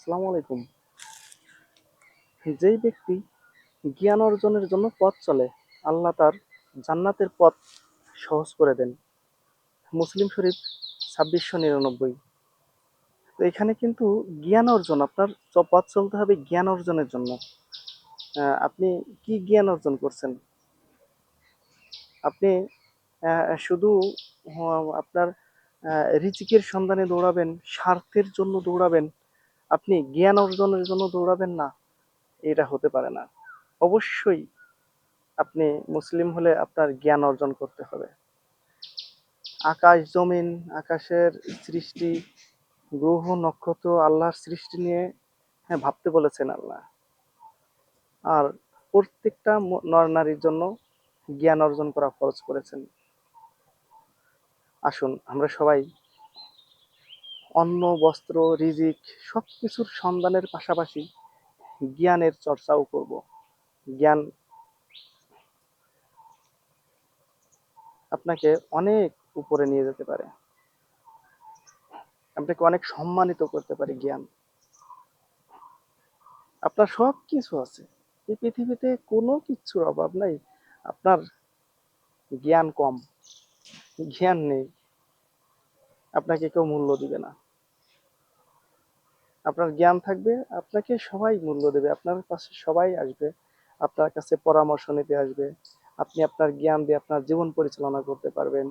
আসসালামু আলাইকুম। যেই ব্যক্তি জ্ঞান অর্জনের জন্য পথ চলে আল্লাহ তার জান্নাতের পথ সহজ করে দেন। মুসলিম শরীফ ছাব্বিশশো নিরানব্বই। তো এখানে কিন্তু জ্ঞান অর্জন আপনার পথ চলতে হবে জ্ঞান অর্জনের জন্য। আপনি কি জ্ঞান অর্জন করছেন? আপনি শুধু আপনার আহ, রিজিকের সন্ধানে দৌড়াবেন স্বার্থের জন্য দৌড়াবেন আপনি জ্ঞান অর্জনের জন্য দৌড়াবেন না, এটা হতে পারে না। অবশ্যই আপনি মুসলিম হলে আপনার জ্ঞান অর্জন করতে হবে। আকাশ জমিন, আকাশের সৃষ্টি, গ্রহ, নক্ষত্র, আল্লাহর সৃষ্টি নিয়ে হ্যাঁ ভাবতে বলেছেন আল্লাহ। আর প্রত্যেকটা নর নারীর জন্য জ্ঞান অর্জন করা খরচ করেছেন। আসুন, আমরা সবাই অন্ন, বস্ত্র, রিজিক সবকিছুর সন্ধানের পাশাপাশি জ্ঞানের চর্চাও করব। জ্ঞান আপনাকে অনেক উপরে নিয়ে যেতে পারে। আপনাকে অনেক সম্মানিত করতে পারে জ্ঞান। আপনার সব কিছু আছে। এই পৃথিবীতে কোনো কিছুর অভাব নাই। আপনার জ্ঞান কম। জ্ঞান নেই। আপনাকে কেউ মূল্য দিবে না। আপনার জ্ঞান থাকবে, আপনাকে সবাই মূল্য দেবে, আপনার কাছে সবাই আসবে, আপনার কাছে পরামর্শ নিতে আসবে, আপনি আপনার জ্ঞান দিয়ে আপনার জীবন পরিচালনা করতে পারবেন,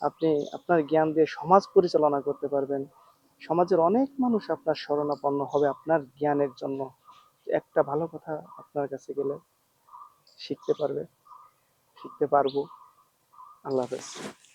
আপনি আপনার জ্ঞান দিয়ে সমাজ পরিচালনা করতে পারবেন। সমাজের অনেক মানুষ আপনার শরণাপন্ন হবে আপনার জ্ঞানের জন্য। একটা ভালো কথা আপনার কাছে গেলে শিখতে পারবে, শিখতে পারব। আল্লাহ হাফেজ।